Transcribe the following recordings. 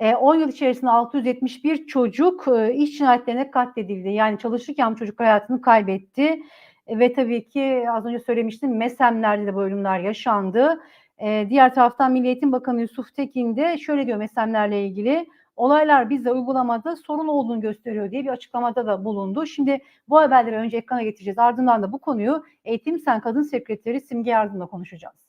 10 yıl içerisinde 671 çocuk e, iş cinayetlerine katledildi. Yani çalışırken çocuk hayatını kaybetti. E, ve tabii ki az önce söylemiştim MESEM'lerde de bu ölümler yaşandı. E, diğer taraftan Milli Eğitim Bakanı Yusuf Tekin de şöyle diyor MESEM'lerle ilgili. Olaylar bizde uygulamada sorun olduğunu gösteriyor diye bir açıklamada da bulundu. Şimdi bu haberleri önce ekrana getireceğiz. Ardından da bu konuyu Eğitim Sen Kadın Sekreteri Simge Yardım'la konuşacağız.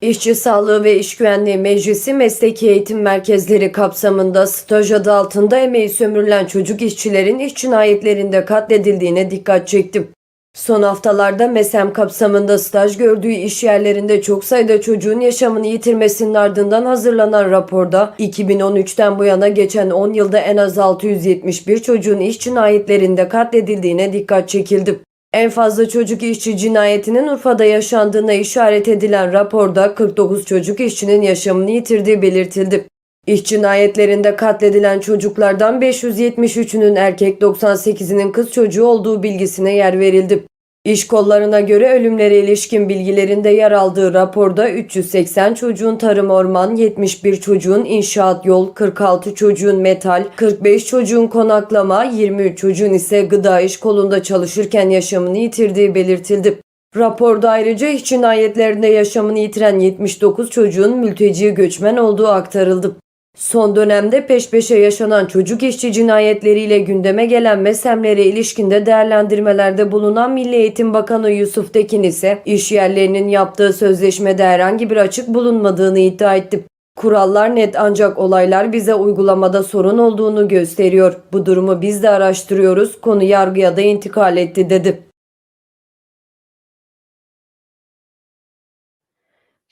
İşçi Sağlığı ve İş Güvenliği Meclisi Mesleki Eğitim Merkezleri kapsamında staj adı altında emeği sömürülen çocuk işçilerin iş cinayetlerinde katledildiğine dikkat çektim. Son haftalarda MESEM kapsamında staj gördüğü iş yerlerinde çok sayıda çocuğun yaşamını yitirmesinin ardından hazırlanan raporda 2013'ten bu yana geçen 10 yılda en az 671 çocuğun iş cinayetlerinde katledildiğine dikkat çekildi. En fazla çocuk işçi cinayetinin Urfa'da yaşandığına işaret edilen raporda 49 çocuk işçinin yaşamını yitirdiği belirtildi. İş cinayetlerinde katledilen çocuklardan 573'ünün erkek 98'inin kız çocuğu olduğu bilgisine yer verildi. İş kollarına göre ölümlere ilişkin bilgilerinde yer aldığı raporda 380 çocuğun tarım orman, 71 çocuğun inşaat yol, 46 çocuğun metal, 45 çocuğun konaklama, 23 çocuğun ise gıda iş kolunda çalışırken yaşamını yitirdiği belirtildi. Raporda ayrıca iş cinayetlerinde yaşamını yitiren 79 çocuğun mülteci göçmen olduğu aktarıldı. Son dönemde peş peşe yaşanan çocuk işçi cinayetleriyle gündeme gelen mesemlere ilişkinde değerlendirmelerde bulunan Milli Eğitim Bakanı Yusuf Tekin ise iş yerlerinin yaptığı sözleşmede herhangi bir açık bulunmadığını iddia etti. Kurallar net ancak olaylar bize uygulamada sorun olduğunu gösteriyor. Bu durumu biz de araştırıyoruz. Konu yargıya da intikal etti dedi.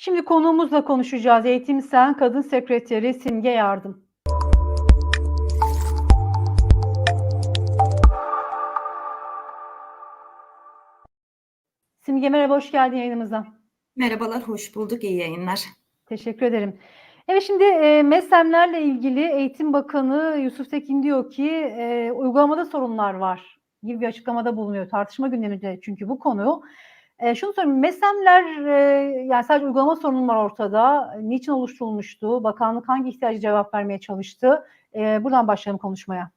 Şimdi konuğumuzla konuşacağız. Eğitim Sen Kadın Sekreteri Simge Yardım. Simge merhaba, hoş geldin yayınımıza. Merhabalar, hoş bulduk. İyi yayınlar. Teşekkür ederim. Evet şimdi e, MESEM'lerle ilgili Eğitim Bakanı Yusuf Tekin diyor ki e, uygulamada sorunlar var gibi bir açıklamada bulunuyor. Tartışma gündeminde çünkü bu konu. E, şunu sorayım, MESEM'ler e, yani sadece uygulama sorunu var ortada. Niçin oluşturulmuştu? Bakanlık hangi ihtiyacı cevap vermeye çalıştı? E, buradan başlayalım konuşmaya.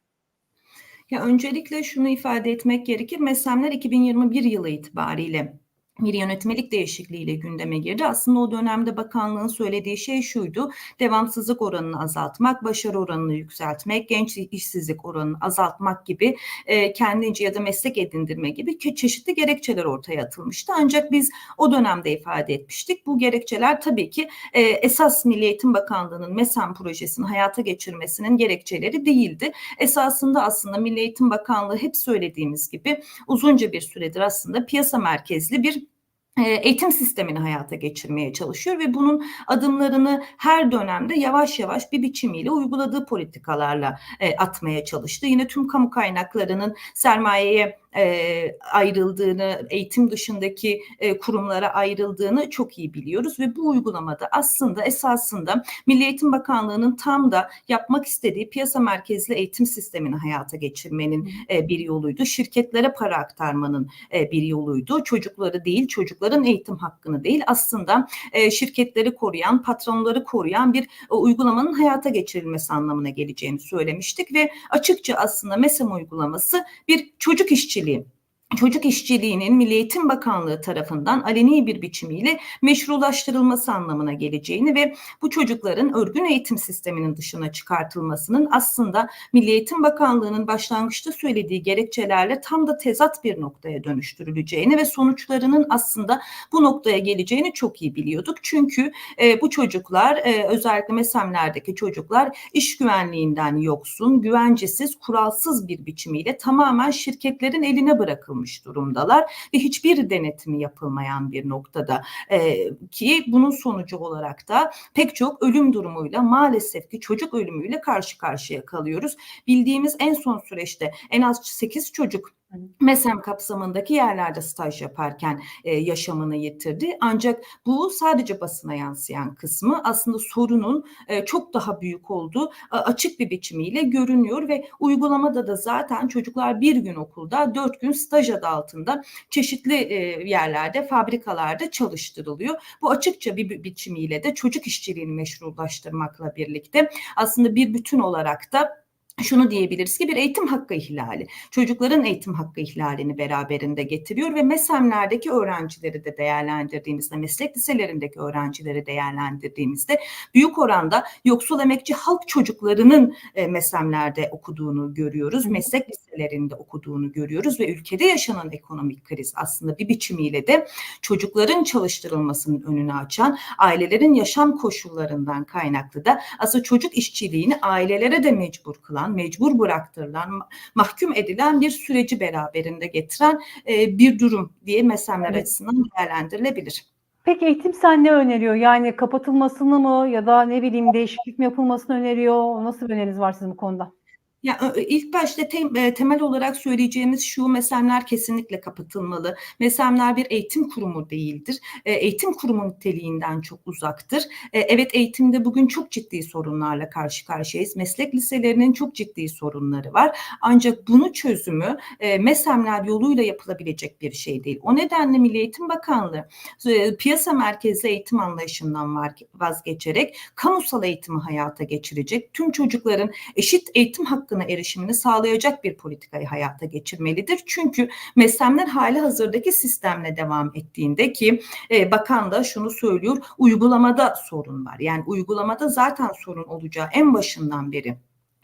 Ya öncelikle şunu ifade etmek gerekir. MESEM'ler 2021 yılı itibariyle bir yönetmelik değişikliğiyle gündeme girdi. Aslında o dönemde bakanlığın söylediği şey şuydu. Devamsızlık oranını azaltmak, başarı oranını yükseltmek, genç işsizlik oranını azaltmak gibi e, kendince ya da meslek edindirme gibi çeşitli gerekçeler ortaya atılmıştı. Ancak biz o dönemde ifade etmiştik. Bu gerekçeler tabii ki e, esas Milli Eğitim Bakanlığı'nın MESEM projesini hayata geçirmesinin gerekçeleri değildi. Esasında aslında Milli Eğitim Bakanlığı hep söylediğimiz gibi uzunca bir süredir aslında piyasa merkezli bir eğitim sistemini hayata geçirmeye çalışıyor ve bunun adımlarını her dönemde yavaş yavaş bir biçimiyle uyguladığı politikalarla atmaya çalıştı. Yine tüm kamu kaynaklarının sermayeye e, ayrıldığını, eğitim dışındaki e, kurumlara ayrıldığını çok iyi biliyoruz ve bu uygulamada aslında esasında Milli Eğitim Bakanlığı'nın tam da yapmak istediği piyasa merkezli eğitim sistemini hayata geçirmenin e, bir yoluydu. Şirketlere para aktarmanın e, bir yoluydu. Çocukları değil, çocukların eğitim hakkını değil aslında e, şirketleri koruyan, patronları koruyan bir e, uygulamanın hayata geçirilmesi anlamına geleceğini söylemiştik ve açıkça aslında MESEM uygulaması bir çocuk işçiliği начали çocuk işçiliğinin Milli Eğitim Bakanlığı tarafından aleni bir biçimiyle meşrulaştırılması anlamına geleceğini ve bu çocukların örgün eğitim sisteminin dışına çıkartılmasının aslında Milli Eğitim Bakanlığı'nın başlangıçta söylediği gerekçelerle tam da tezat bir noktaya dönüştürüleceğini ve sonuçlarının aslında bu noktaya geleceğini çok iyi biliyorduk. Çünkü e, bu çocuklar e, özellikle mesemlerdeki çocuklar iş güvenliğinden yoksun, güvencesiz, kuralsız bir biçimiyle tamamen şirketlerin eline bırakılmış bırakılmış durumdalar ve hiçbir denetimi yapılmayan bir noktada e, ki bunun sonucu olarak da pek çok ölüm durumuyla maalesef ki çocuk ölümüyle karşı karşıya kalıyoruz. Bildiğimiz en son süreçte en az 8 çocuk. MESEM kapsamındaki yerlerde staj yaparken e, yaşamını yitirdi. Ancak bu sadece basına yansıyan kısmı aslında sorunun e, çok daha büyük olduğu a- açık bir biçimiyle görünüyor ve uygulamada da zaten çocuklar bir gün okulda, dört gün staj adı altında çeşitli e, yerlerde, fabrikalarda çalıştırılıyor. Bu açıkça bir bi- biçimiyle de çocuk işçiliğini meşrulaştırmakla birlikte aslında bir bütün olarak da şunu diyebiliriz ki bir eğitim hakkı ihlali. Çocukların eğitim hakkı ihlalini beraberinde getiriyor ve MESEM'lerdeki öğrencileri de değerlendirdiğimizde, meslek liselerindeki öğrencileri değerlendirdiğimizde büyük oranda yoksul emekçi halk çocuklarının e, MESEM'lerde okuduğunu görüyoruz. Meslek liselerinde okuduğunu görüyoruz ve ülkede yaşanan ekonomik kriz aslında bir biçimiyle de çocukların çalıştırılmasının önünü açan ailelerin yaşam koşullarından kaynaklı da aslında çocuk işçiliğini ailelere de mecbur kılan, mecbur bıraktırılan, ma- mahkum edilen bir süreci beraberinde getiren e, bir durum diye mesemler Evet. açısından değerlendirilebilir. Peki eğitim sen ne öneriyor? Yani kapatılmasını mı ya da ne bileyim değişiklik mi yapılmasını öneriyor? Nasıl bir öneriniz var sizin bu konuda? Ya ilk başta tem- e, temel olarak söyleyeceğimiz şu mesemler kesinlikle kapatılmalı. Mesemler bir eğitim kurumu değildir. E, Eğitim kurumu niteliğinden çok uzaktır. E, Evet eğitimde bugün çok ciddi sorunlarla karşı karşıyayız. Meslek liselerinin çok ciddi sorunları var. Ancak bunu çözümü mesemler yoluyla yapılabilecek bir şey değil. O nedenle Milli Eğitim Bakanlığı piyasa merkezli eğitim anlayışından vazgeçerek kamusal eğitimi hayata geçirecek. Tüm çocukların eşit eğitim hakkına erişimini sağlayacak bir politikayı hayata geçirmelidir. Çünkü meslemler hali hazırdaki sistemle devam ettiğinde ki e, bakan da şunu söylüyor uygulamada sorun var. Yani uygulamada zaten sorun olacağı en başından beri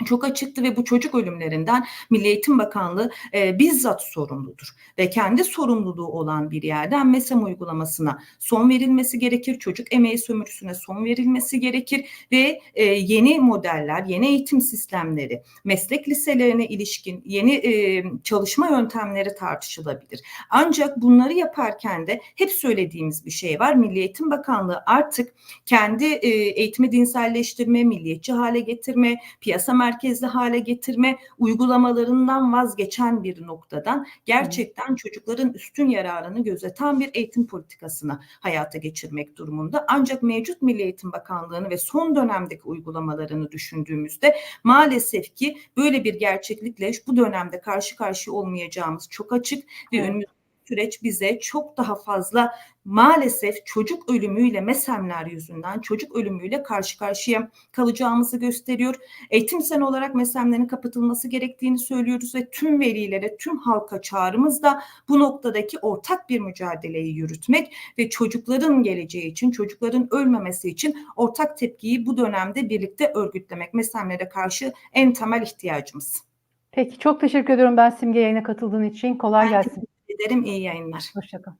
çok açıktı ve bu çocuk ölümlerinden Milli Eğitim Bakanlığı e, bizzat sorumludur ve kendi sorumluluğu olan bir yerden MESEM uygulamasına son verilmesi gerekir. Çocuk emeği sömürüsüne son verilmesi gerekir ve e, yeni modeller, yeni eğitim sistemleri, meslek liselerine ilişkin yeni e, çalışma yöntemleri tartışılabilir. Ancak bunları yaparken de hep söylediğimiz bir şey var. Milli Eğitim Bakanlığı artık kendi e, eğitimi dinselleştirme, milliyetçi hale getirme, piyasa merkezli hale getirme uygulamalarından vazgeçen bir noktadan gerçekten çocukların üstün yararını gözeten bir eğitim politikasını hayata geçirmek durumunda. Ancak mevcut Milli Eğitim Bakanlığı'nı ve son dönemdeki uygulamalarını düşündüğümüzde maalesef ki böyle bir gerçeklikle bu dönemde karşı karşıya olmayacağımız çok açık ve Evet. önümüzdeki süreç bize çok daha fazla maalesef çocuk ölümüyle mesemler yüzünden çocuk ölümüyle karşı karşıya kalacağımızı gösteriyor. Eğitim sen olarak mesemlerin kapatılması gerektiğini söylüyoruz ve tüm velilere, tüm halka çağrımız da bu noktadaki ortak bir mücadeleyi yürütmek ve çocukların geleceği için, çocukların ölmemesi için ortak tepkiyi bu dönemde birlikte örgütlemek mesemlere karşı en temel ihtiyacımız. Peki çok teşekkür ediyorum ben Simge yayına katıldığın için. Kolay gelsin. Ederim iyi yayınlar. Hoşça kal.